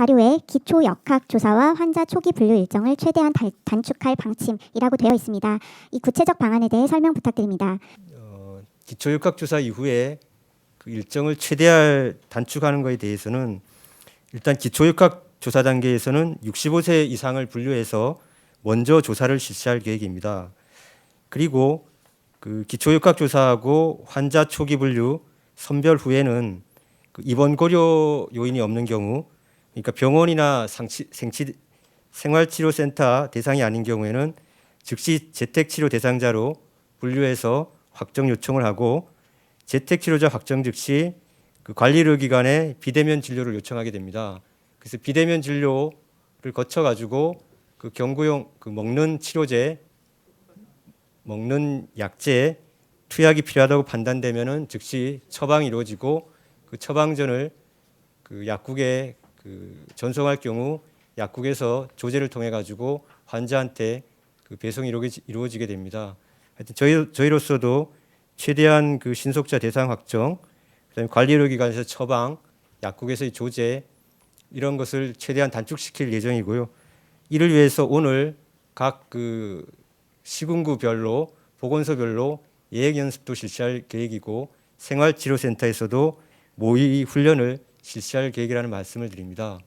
자료에 기초 역학 조사와 환자 초기 분류 일정을 최대한 달- 단축할 방침이라고 되어 있습니다. 이 구체적 방안에 대해 설명 부탁드립니다. 어, 기초 역학 조사 이후에 그 일정을 최대한 단축하는 것에 대해서는 일단 기초 역학 조사 단계에서는 65세 이상을 분류해서 먼저 조사를 실시할 계획입니다. 그리고 그 기초 역학 조사하고 환자 초기 분류 선별 후에는 그 입원 고려 요인이 없는 경우, 그러니까 병원이나 상치, 생치, 생활치료센터 대상이 아닌 경우에는 즉시 재택치료 대상자로 분류해서 확정 요청을 하고 재택치료자 확정 즉시 그 관리의료기관에 비대면 진료를 요청하게 됩니다. 그래서 비대면 진료를 거쳐 가지고 그 경구용 그 먹는 치료제, 먹는 약제 투약이 필요하다고 판단되면은 즉시 처방이 이루어지고 그 처방전을 그 약국에 그 전송할 경우 약국에서 조제를 통해 가지고 환자한테 그 배송이 이루어지- 이루어지 게 됩니다. 하여튼 저희 저희로서도 최대한 그 신속자 대상 확정, 그다음에 관리의료 기관에서 처방, 약국에서의 조제 이런 것을 최대한 단축시킬 예정이고요. 이를 위해서 오늘 각 그 시군구별로 보건소별로 예행 연습도 실시할 계획이고 생활치료센터에서도 모의 훈련을 실시할 계획이라는 말씀을 드립니다.